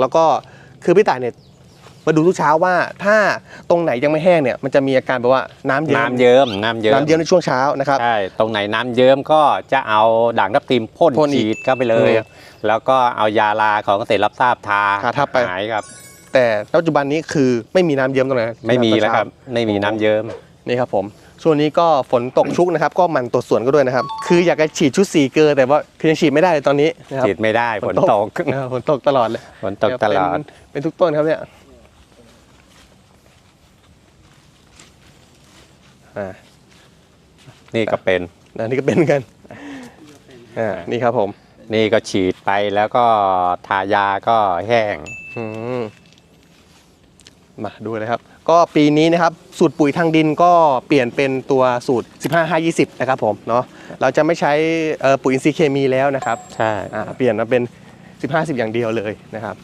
แล้วก็คือพี่ต่ายเนี่ยมาดูทุกเช้าว่าถ้าตรงไหนยังไม่แห้งเนี่ยมันจะมีอาการแบบว่าน้ำเยิ้มน้ำเยิ้มน้ำเยิ้มน้ำเยิ้มในช่วงเช้านะครับใช่ตรงไหนน้ำเยิ้มก็จะเอาด่างทับทิมพ่นพ่นอีกฉีดเข้าไปเลยอืมแล้วก็เอายาลาของเกษตรรับทราบทาทาทับไปหายครับ แต่ปัจจุบันนี้คือไม่มีน้ำเยิ้มตรงไหนไม่มีแล้วครับตอนเช้ไม่มีน้ำเยิ้มานี่ครับผม ช่วงนี้ก็ฝนตกชุกนะครับ ก็หมันตรวจสวนก็ด้วยนะครับ คืออยากจะฉีดชุดสีเกลือแต่ว่าคือยังฉีดไม่ได้เลยตอนนี้นะครับฉีดไม่ได้ฝนตกนะครับฝนตกตลอดเลยฝนตกตลอด เป็นเป็นทุกต้นครับเนี่ยอ่านี่ก็เป็นอันนี้ก็เป็นเหมือนกันอ่านี่ครับผม นี่ก็ฉีดไปแล้วก็ทายาก็แห้งอื มมาดูเลยครับ ก็ปีนี้นะครับสูตรปุ๋ยทางดินก็เปลี่ยนเป็นตัวสูตร 15 5 20 นะครับผมเนาะเราจะไม่ใช้เอ่อปุ๋ยอินทรีย์เคมีแล้วนะครับใช่อ่าเปลี่ยนมาเป็น 15 10 อย่างเดียวเลยนะครับ